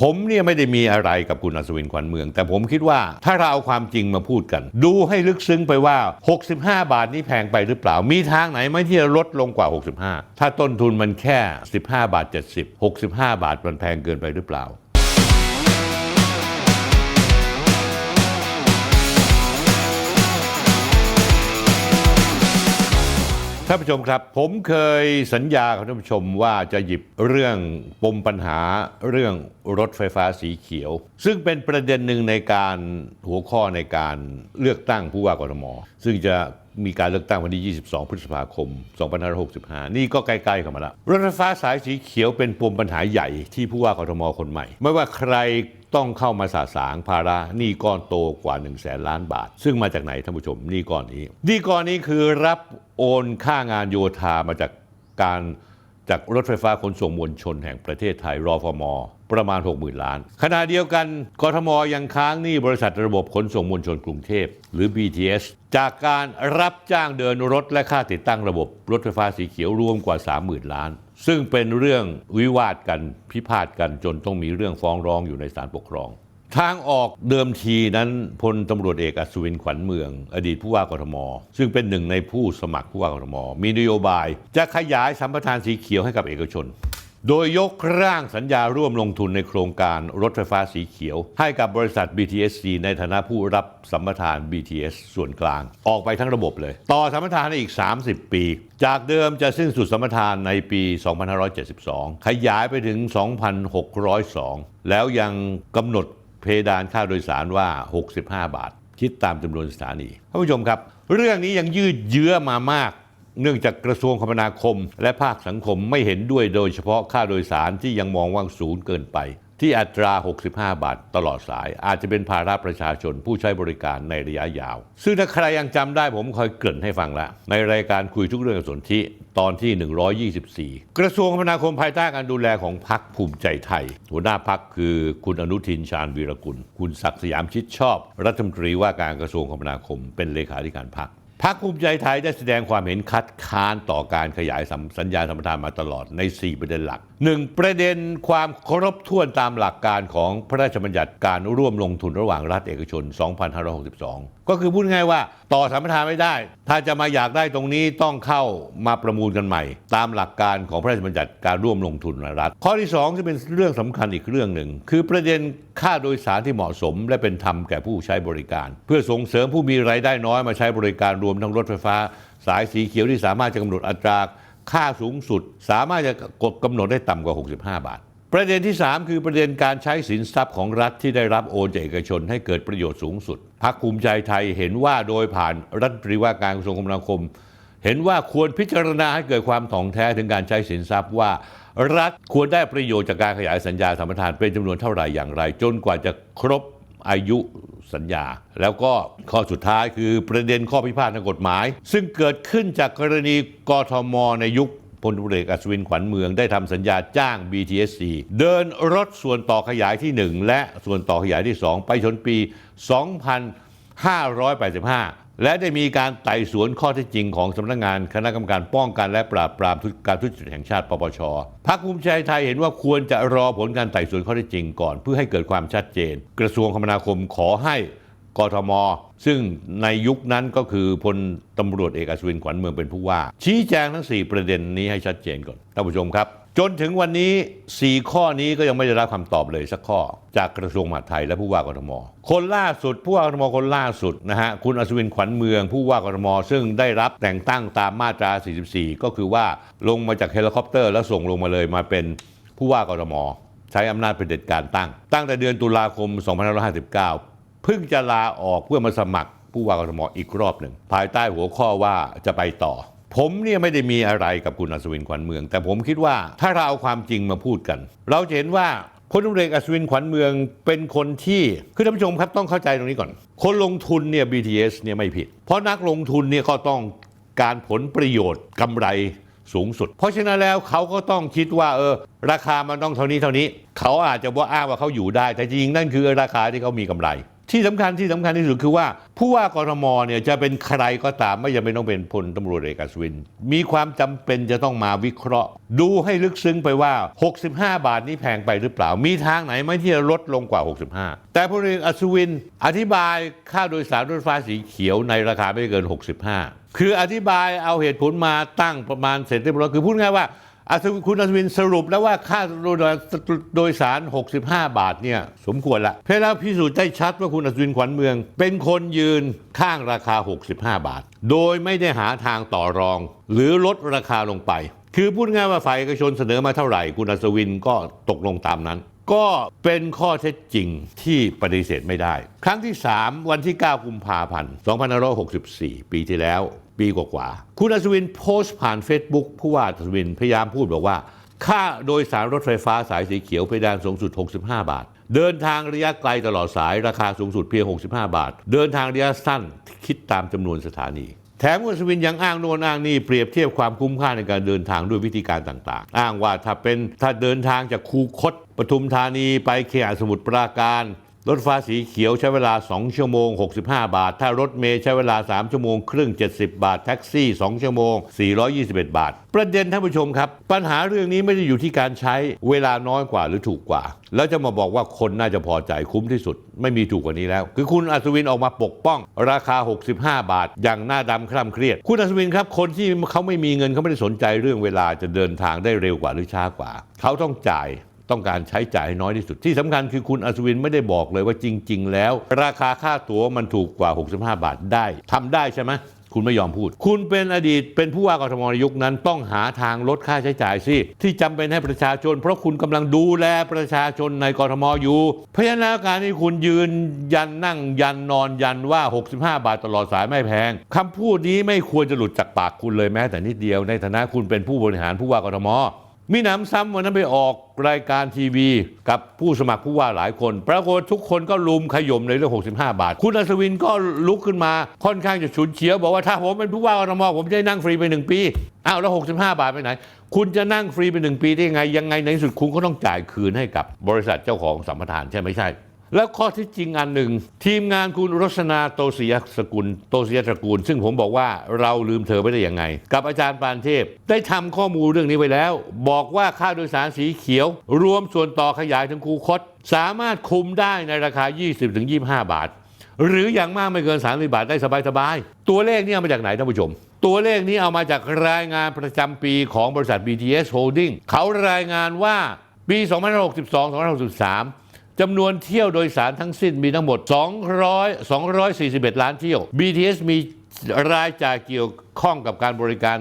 ผมเนี่ยไม่ได้มีอะไรกับคุณอัศวินขวัญเมือง แต่ผมคิดว่าถ้าเราเอาความจริงมาพูดกัน ดูให้ลึกซึ้งไปว่า 65 บาทนี่แพงไปหรือเปล่า มีทางไหนไหมที่จะลดลงกว่า 65 ถ้าต้นทุนมันแค่ 15 บาท 70 65 บาทมันแพงเกินไปหรือเปล่า ท่านผู้ชมครับ ผมเคยสัญญากับท่านผู้ชมว่าจะหยิบเรื่องปมปัญหาเรื่องรถไฟฟ้าสีเขียว ซึ่งเป็นประเด็นหนึ่งในการหัวข้อในการเลือกตั้งผู้ว่ากทมซึ่งจะมีการเลือกตั้งวันที่ 22 พฤษภาคม 2565 นี่ก็ใกล้ๆเข้ามาแล้ว รถไฟฟ้าสายสีเขียวเป็นปมปัญหาใหญ่ที่ผู้ว่ากทมคนใหม่ ไม่ว่าใครต้องเข้ามาสาสางภาระหนี้ก้อนโตกว่า1นึ่งแสนล้านบาท ซึ่งมาจากไหนท่านผู้ชมหนี้ก้อนนี้หนี้ก้อนนี้คือรับ โอนค่างานโยธามาจากการจากรถไฟฟ้าขนส่งมวลชนแห่งประเทศไทยรอฟมประมาณ 60,000 ล้าน ขณะเดียวกันกทมยังค้างหนี้บริษัทระบบขนส่งมวลชนกรุงเทพ หรือ BTS จากการรับจ้างเดินรถและค่าติดตั้งระบบรถไฟฟ้าสีเขียวรวมกว่า 30,000 ล้าน ซึ่งเป็นเรื่องวิวาทกันพิพาทกันจนต้องมีเรื่องฟ้องร้องอยู่ในศาลปกครอง ทางออกเดิมทีนั้นพลตำรวจเอกอัศวินขวัญเมือง อดีตผู้ว่ากทม ซึ่งเป็นหนึ่งในผู้สมัครผู้ว่ากทม มีนโยบาย จะขยายสัมปทานสีเขียวให้กับเอกชน โดยยกร่างสัญญาร่วมลงทุนในโครงการรถไฟฟ้าสีเขียว ให้กับบริษัท BTSC ในฐานะผู้รับสัมปทาน BTS ส่วนกลาง ออกไปทั้งระบบเลย ต่อสัมปทานอีก 30 ปี จากเดิมจะสิ้นสุดสัมปทานในปี 2572 ขยายไปถึง 2602 แล้วยังกำหนด เพดานค่าโดยสารว่า 65 บาท คิดตามจำนวนสถานีท่านผู้ชมครับ เรื่องนี้ยังยืดเยื้อมามาก เนื่องจากกระทรวงคมนาคม และภาคสังคมไม่เห็นด้วยโดยเฉพาะค่าโดยสารที่ยังมองว่าสูงเกินไป ที่อัตรา 65 บาทตลอดสาย อาจจะเป็นภาระประชาชนผู้ใช้บริการในระยะยาว ซึ่งถ้าใครยังจำได้ผมเคยเกริ่นให้ฟังแล้ว ในรายการคุยทุกเรื่องกับสนธิตอนที่ 124 กระทรวงคมนาคมภายใต้การดูแลของพรรคภูมิใจไทย หัวหน้าพรรคคือคุณอนุทินชาญวีรกุล คุณศักดิ์สยามชิดชอบ รัฐมนตรีว่าการกระทรวงคมนาคม เป็นเลขาธิการพรรคพรรคภูมิใจไทยได้แสดงความเห็นคัดค้านต่อการขยายสัญสัญญาสัมปทานมาตลอดใน 4 ประเด็นหลัก 1. ประเด็นความครบถ้วนตามหลักการของพระราชบัญญัติการร่วมลงทุนระหว่างรัฐเอกชน 2562 ก็คือพูดง่ายว่าต่อสัมปทานไม่ได้ ถ้าจะมาอยากได้ตรงนี้ต้องเข้ามาประมูลกันใหม่ ตามหลักการของพระราชบัญญัติการร่วมลงทุนรัฐ ข้อที่2ที่เป็นเรื่องสำคัญอีกเรื่องหนึ่ง คือประเด็นค่าโดยสารที่เหมาะสม และเป็นธรรมแก่ผู้ใช้บริการ เพื่อส่งเสริมผู้มีรายได้น้อยมาใช้บริการรวมทั้งรถไฟฟ้า สายสีเขียวที่สามารถจะกำหนดอัตรา ค่าสูงสุด สามารถจะกดกำหนดได้ต่ำกว่า 65 บาท ประเด็นที่ 3 คือประเด็นการใช้สินทรัพย์ของรัฐที่ได้รับโอนจากเอกชนให้เกิดประโยชน์สูงสุดพรรคภูมิใจไทยเห็นว่าโดยผ่านรัฐมนตรีว่าการกระทรวงคมนาคม เห็นว่าควรพิจารณาให้เกิดความถ่องแท้ถึงการใช้สินทรัพย์ว่า รัฐควรได้ประโยชน์จากการขยายสัญญาสัมปทานเป็นจำนวนเท่าไหร่อย่างไร จนกว่าจะครบ อายุสัญญา แล้วก็ข้อสุดท้ายคือประเด็นข้อพิพาททางกฎหมาย ซึ่งเกิดขึ้นจากกรณีกทมในยุคพลตุเอกอัศวินขวัญเมืองได้ทำสัญญาจ้าง BTSC เดินรถส่วนต่อขยายที่ 1 และส่วนต่อขยายที่ 2 ไปจนปี 2585 และได้มีการไต่สวนข้อเท็จจริงของสำนักงานคณะกรรมการป้องกันและปราบปรามการทุจริตแห่งชาติปปชพรรคภูมิใจไทยเห็นว่าควรจะรอผลการไต่สวนข้อเท็จจริงก่อน เพื่อให้เกิดความชัดเจน กระทรวงคมนาคมขอให้ กทม ซึ่งในยุคนั้นก็คือพลตำรวจเอกอัศวินขวัญเมืองเป็นผู้ว่า ชี้แจงทั้ง 4 ประเด็นนี้ให้ชัดเจนก่อนท่านผู้ชมครับ จนถึงวันนี้ 4 ข้อนี้ก็ยังไม่ได้รับคำตอบเลยสักข้อ จากกระทรวงมหาดไทยและผู้ว่ากทม คนล่าสุดผู้ว่ากทมคนล่าสุดนะฮะคุณอัศวินขวัญเมือง ผู้ว่ากทม ซึ่งได้รับแต่งตั้งตามมาตรา 44 ก็คือว่าลงมาจากเฮลิคอปเตอร์ แล้วส่งลงมาเลยมาเป็นผู้ว่ากทมใช้อำนาจเป็นเด็จการตั้ง ตั้งแต่เดือนตุลาคม 2559 เพิ่งจะลาออกเพื่อมาสมัครผู้ว่ากทมอีกรอบหนึ่งภายใต้หัวข้อว่าจะไปต่อ ผมเนี่ยไม่ได้มีอะไรกับคุณอัศวินขวัญเมือง แต่ผมคิดว่าถ้าเราเอาความจริงมาพูดกัน เราจะเห็นว่าพลตำรวจเอกอัศวินขวัญเมืองเป็นคนที่คือท่านผู้ชมครับต้องเข้าใจตรงนี้ก่อน คนลงทุนเนี่ย BTS เนี่ยไม่ผิด เพราะนักลงทุนเนี่ยก็ต้องการผลประโยชน์กำไรสูงสุด เพราะฉะนั้นแล้วเขาก็ต้องคิดว่าเออราคามันต้องเท่านี้เท่านี้ เขาอาจจะว่าอ้างว่าเขาอยู่ได้ แต่จริงนั่นคือราคาที่เขามีกำไร ที่สำคัญที่สำคัญที่สุดคือว่า ผู้ว่ากรทมเนี่ยจะเป็นใครก็ตามไม่จำเป็นต้องเป็นพลตำรวจเอกอัศวิน มีความจำเป็นจะต้องมาวิเคราะห์ ดูให้ลึกซึ้งไปว่า 65 บาทนี้แพงไปหรือเปล่า มีทางไหนไหมที่จะลดลงกว่า 65 แต่พลเอกอัศวิน อธิบายค่าโดยสารรถไฟฟ้าสีเขียวในราคาไม่เกิน 65 คืออธิบายเอาเหตุผลมาตั้งประมาณเสร็จเรียบร้อยคือพูดง่ายว่า อัศวินคุณอัศวินสรุปแล้วว่าค่าโดยสาร 65 บาทเนี่ยสมควรละเพื่อแล้วพิสูจน์ได้ชัดว่าคุณอัศวินขวัญเมือง เป็นคนยืนข้างราคา 65 บาท โดยไม่ได้หาทางต่อรอง หรือลดราคาลงไป คือพูดง่ายว่าฝ่ายเอกชนเสนอมาเท่าไหร่ คุณอัศวินก็ตกลงตามนั้น ก็เป็นข้อเท็จจริงที่ปฏิเสธไม่ได้ ครั้งที่ 3 วันที่ 9 กุมภาพันธ์2564 ปีที่แล้ว ปีกว่าๆคุณอัศวินโพสต์ผ่าน Facebook ผู้ว่าอัศวินพยายามพูดบอกว่า ค่าโดยสารรถไฟฟ้าสายสีเขียวเพดานสูงสุด 65 บาท เดินทางระยะไกลตลอดสายราคาสูงสุดเพียง 65 บาท เดินทางระยะสั้นคิดตามจำนวนสถานีแถมคุณอัศวินยังอ้างโน่นอ้างนี่เปรียบเทียบความคุ้มค่าในการเดินทางด้วยวิธีการต่างๆ อ้างว่าถ้าเป็นถ้าเดินทางจากคูคตปทุมธานีไปเขตสมุทรปราการ รถไฟฟ้าสีเขียวใช้เวลา 2 ชั่วโมง 65 บาท ถ้ารถเมล์ใช้เวลา 3 ชั่วโมง ครึ่ง 70 บาท แท็กซี่ 2 ชั่วโมง 421 บาท ประเด็นท่านผู้ชมครับ ปัญหาเรื่องนี้ไม่ได้อยู่ที่การใช้เวลาน้อยกว่าหรือถูกกว่า แล้วจะมาบอกว่าคนน่าจะพอใจคุ้มที่สุด ไม่มีถูกกว่านี้แล้ว คือคุณอัศวินออกมาปกป้อง ราคา 65 บาท อย่างหน้าดำคร่ำเครียด คุณอัศวินครับคนที่เขาไม่มีเงินเขาไม่ได้สนใจเรื่องเวลาจะเดินทางได้เร็วกว่าหรือช้ากว่า เขาต้องจ่าย ต้องการใช้จ่ายน้อยที่สุด ที่สำคัญคือคุณอัศวินไม่ได้บอกเลยว่าจริง ๆ แล้ว ราคาค่าตั๋วมันถูกกว่า 65 บาทได้ทำได้ใช่ไหมคุณไม่ยอมพูด คุณเป็นอดีตเป็นผู้ว่ากทมในยุคนั้นต้องหาทางลดค่าใช้จ่ายสิที่จำเป็นให้ประชาชน เพราะคุณกำลังดูแลประชาชนในกทมอยู่เพราะฉะนั้นการที่คุณยืนยันนั่งยันนอนยันว่า 65 บาทตลอดสายไม่แพงคำพูดนี้ไม่ควรจะหลุดจากปากคุณเลยแม้แต่นิดเดียวในฐานะคุณเป็นผู้บริหารผู้ว่ากทม มีหน้ำซ้ำวันนั้นไปออกรายการทีวี กับผู้สมัครผู้ว่าหลายคน ปรากฏทุกคนก็ลุมขย่มในเรื่อง 65 บาท คุณอัศวินก็ลุกขึ้นมาค่อนข้างจะฉุนเฉียว บอกว่าถ้าผมเป็นผู้ว่ากทมผมจะได้นั่งฟรีไปหนึ่งปีอ้าวแล้ว 65 บาทไปไหน คุณจะนั่งฟรีไปหนึ่งปีได้ยังไงยังไงในที่สุดคุณก็ต้องจ่ายคืนให้กับบริษัทเจ้าของสัมปทานใช่ไหมใช่ แล้วข้อที่จริงอันหนึ่ง ทีมงานคุณรสนาโตศรียสกุล โตศรียตระกูล ซึ่งผมบอกว่าเราลืมเธอไม่ได้ยังไง กับอาจารย์ปานเทพ ได้ทำข้อมูลเรื่องนี้ไว้แล้ว บอกว่าค่าโดยสารสีเขียว รวมส่วนต่อขยายถึงคูคต สามารถคุมได้ในราคา 20-25 บาท หรืออย่างมากไม่เกิน 30 บาทได้สบายๆตัวเลขนี้เอามาจากไหนท่านผู้ชมตัวเลขนี้เอามาจากรายงานประจำปีของบริษัท BTS Holding เขารายงานว่าปี 2562-2563 จำนวนเที่ยวโดยสารทั้งสิ้นมีทั้งหมด 200 241 ล้านเที่ยว BTS มีรายจ่ายเกี่ยวข้องกับการบริการ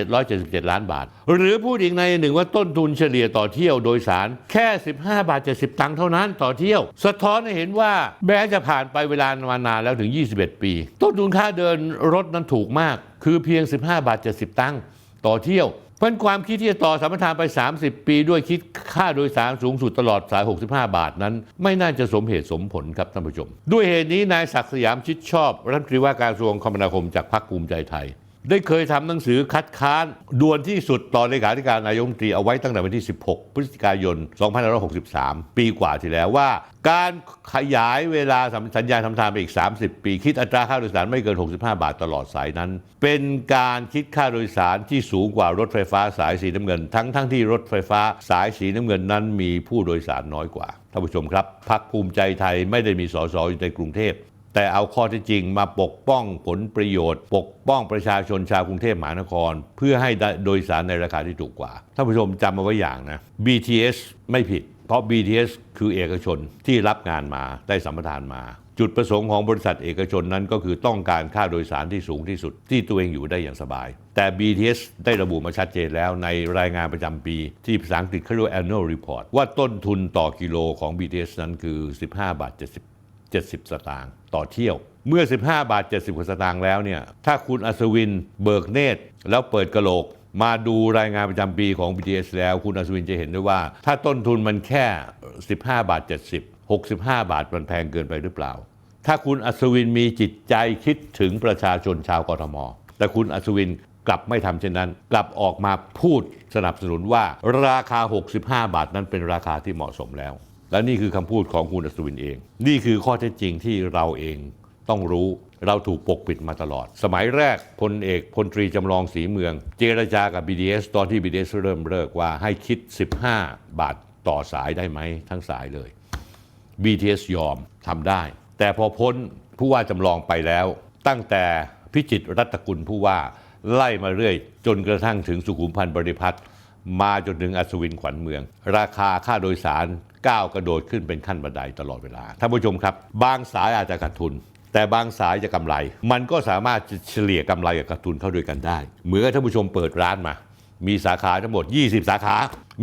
3,777 ล้านบาท หรือพูดอีกในหนึ่งว่าต้นทุนเฉลี่ยต่อเที่ยวโดยสารแค่ 15 บาท 70 ตังค์เท่านั้นต่อเที่ยว สะท้อนให้เห็นว่าแม้จะผ่านไปเวลามานานแล้วถึง 21 ปี ต้นทุนค่าเดินรถนั้นถูกมาก คือเพียง 15 บาท 70 ตังค์ต่อเที่ยว เพราะความคิดที่จะต่อสัมปทานไป 30 ปี ด้วยคิดค่าโดยสารสูงสุดตลอดสาย 65 บาทนั้น ไม่น่าจะสมเหตุสมผลครับท่านผู้ชม ด้วยเหตุนี้นายศักดิ์สยามชิดชอบรัฐมนตรีว่าการกระทรวงคมนาคมจากพรรคภูมิใจไทย ได้เคยทำหนังสือคัดค้านด่วนที่สุดต่อเลขาธิการนายกรัฐมนตรีเอาไว้ตั้งแต่วันที่ 16 พฤศจิกายน 2563 ปีกว่าที่แล้วว่า การขยายเวลาสัญญาทำทานไปอีก 30 ปี คิดอัตราค่าโดยสารไม่เกิน 65 บาทตลอดสายนั้น เป็นการคิดค่าโดยสารที่สูงกว่ารถไฟฟ้าสายสีน้ำเงิน ทั้งทั้งที่รถไฟฟ้าสายสีน้ำเงินนั้นมีผู้โดยสารน้อยกว่าท่านผู้ชมครับพรรคภูมิใจไทยไม่ได้มีสสอยู่ในกรุงเทพ แต่เอาข้อเที่จริงมาปกป้องผลประโยชน์ ปกป้องประชาชนชาวกรุงเทพมหานคร เพื่อให้ได้โดยสารในราคาที่ถูกกว่าท่านผู้ชมจำเอาไว้อย่างนะ BTS ไม่ผิด เพราะ BTS คือเอกชนที่รับงานมาได้สัมปทานมาจุดประสงค์ของบริษัทเอกชนนั้นก็คือต้องการค่าโดยสารที่สูงที่สุด ที่ตัวเองอยู่ได้อย่างสบาย แต่ BTS ได้ระบุมาชัดเจนแล้วในรายงานประจำปี ที่ภาษาอังกฤษเขาเรียกว่า annual report ว่าต้นทุนต่อกิโลของ BTS นั้นคือ 15 บาท 70 สตางค์ต่อเที่ยว เมื่อ 15 บาท 70 สตางค์แล้วเนี่ยถ้าคุณอัศวินเบิกเนตร แล้วเปิดกระโหลก มาดูรายงานประจำปีของ BTS แล้ว คุณอัศวินจะเห็นได้ว่า ถ้าต้นทุนมันแค่ 15 บาท 70 65 บาทมันแพงเกินไปหรือเปล่า ถ้าคุณอัศวินมีจิตใจคิดถึงประชาชนชาวกทม แต่คุณอัศวินกลับไม่ทำเช่นนั้น กลับออกมาพูดสนับสนุนว่าราคา 65 บาทนั้นเป็นราคาที่เหมาะสมแล้ว และนี่คือคำพูดของคุณอัศวินเอง นี่คือข้อเท็จจริงที่เราเองต้องรู้เราถูกปกปิดมาตลอด สมัยแรกพลเอกพลตรีจำลองศรีเมือง เจรจากับ BDS ตอนที่ BDS เริ่มเลิกว่าให้คิด 15 บาทต่อสายได้ไหมทั้งสายเลย BTS ยอมทำได้ แต่พอพ้นผู้ว่าจำลองไปแล้ว ตั้งแต่พิจิตรรัตกุลผู้ว่าไล่มาเรื่อย จนกระทั่งถึงสุขุมพันธ์บริพัตร มาจนถึงอัศวินขวัญเมือง ราคาค่าโดยสารก้าวกระโดดขึ้นเป็นขั้นบันไดตลอดเวลาท่านผู้ชมครับ บางสายอาจจะขาดทุน แต่บางสายจะกำไร มันก็สามารถจะเฉลี่ยกำไรกับขาดทุนเข้าด้วยกันได้ เหมือนท่านผู้ชมเปิดร้านมา มีสาขาทั้งหมด 20 สาขา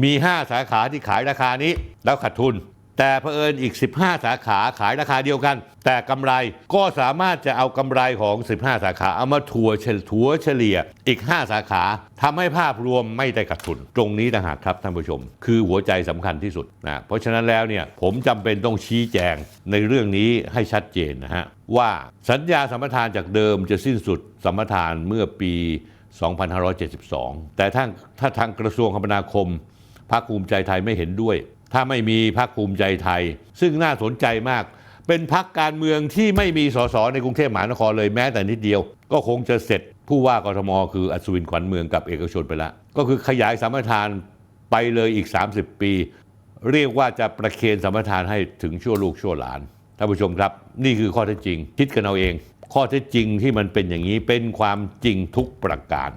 มี 5 สาขาที่ขายราคานี้ แล้วขาดทุน แต่เผอิญอีก 15 สาขาขายราคาเดียวกัน แต่กำไรก็สามารถจะเอากำไรของ 15 สาขาเอามาถัวเฉถัวเฉลี่ยอีก 5 สาขาทำให้ภาพรวมไม่ได้ขาดทุน ตรงนี้ต่างหากครับท่านผู้ชม คือหัวใจสำคัญที่สุดนะเพราะฉะนั้นแล้วเนี่ยผมจำเป็นต้องชี้แจงในเรื่องนี้ให้ชัดเจนนะฮะว่าสัญญาสัมปทานจากเดิมจะสิ้นสุดสัมปทานเมื่อปี 2572 แต่ถ้าถ้าทางกระทรวงคมนาคมพรรคภูมิใจไทยไม่เห็นด้วย ถ้าไม่มีพรรคภูมิใจไทย ซึ่งน่าสนใจมาก เป็นพรรคการเมืองที่ไม่มีสสในกรุงเทพมหานครเลยแม้แต่นิดเดียว ก็คงจะเสร็จผู้ว่ากทม คืออัศวินขวัญเมืองกับเอกชนไปล้วก็คือขยายสัมปทานไปเลยอีก 30 ปี เรียกว่าจะประเคนสัมปทานให้ถึงชั่วลูกชั่วหลานท่านผู้ชมครับ นี่คือข้อเท็จจริง คิดกันเอาเอง ข้อเท็จจริงที่มันเป็นอย่างนี้เป็นความจริงทุกประการ